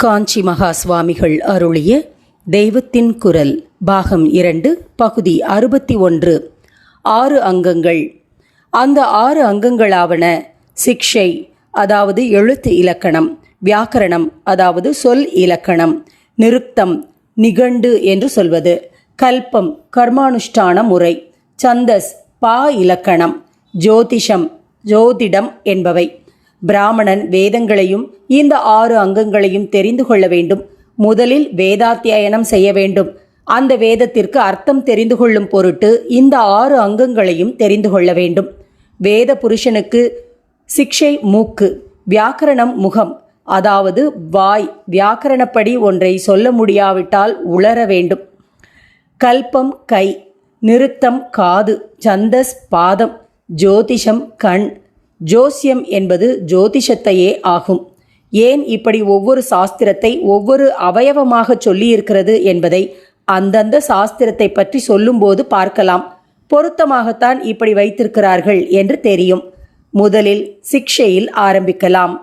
காஞ்சி மகா சுவாமிகள் அருளிய தெய்வத்தின் குரல் பாகம் இரண்டு பகுதி அறுபத்தி ஒன்று. ஆறு அங்கங்கள். அந்த ஆறு அங்கங்களாவன சிக்ஷை அதாவது எழுத்து இலக்கணம் வியாக்கரணம் அதாவது சொல் இலக்கணம் நிருக்தம் நிகண்டு என்று சொல்வது. கல்பம் கர்மானுஷ்டான முறை. சந்தஸ் பா இலக்கணம். ஜோதிஷம் ஜோதிடம் என்பவை. பிராமணன் வேதங்களையும் இந்த ஆறு அங்கங்களையும் தெரிந்து கொள்ள வேண்டும். முதலில் வேதாத்தியனம் செய்ய வேண்டும். அந்த வேதத்திற்கு அர்த்தம் தெரிந்து கொள்ளும் பொருட்டு இந்த ஆறு அங்கங்களையும் தெரிந்து கொள்ள வேண்டும். வேத புருஷனுக்கு சிக்ஷை மூக்கு வியாக்கரணம் முகம் அதாவது வாய் வியாக்கரணப்படி ஒன்றை சொல்ல முடியாவிட்டால் உளர வேண்டும். கல்பம் கை நிறுத்தம் காது சந்தஸ் பாதம் ஜோதிஷம் கண் ஜோசியம் என்பது ஜோதிஷத்தையே ஆகும். ஏன் இப்படி ஒவ்வொரு சாஸ்திரத்தை ஒவ்வொரு அவயவமாக சொல்லியிருக்கிறது என்பதை அந்தந்த சாஸ்திரத்தை பற்றி சொல்லும்போது பார்க்கலாம். பொருத்தமாகத்தான் இப்படி வைத்திருக்கிறார்கள் என்று தெரியும். முதலில் சிக்ஷையில் ஆரம்பிக்கலாம்.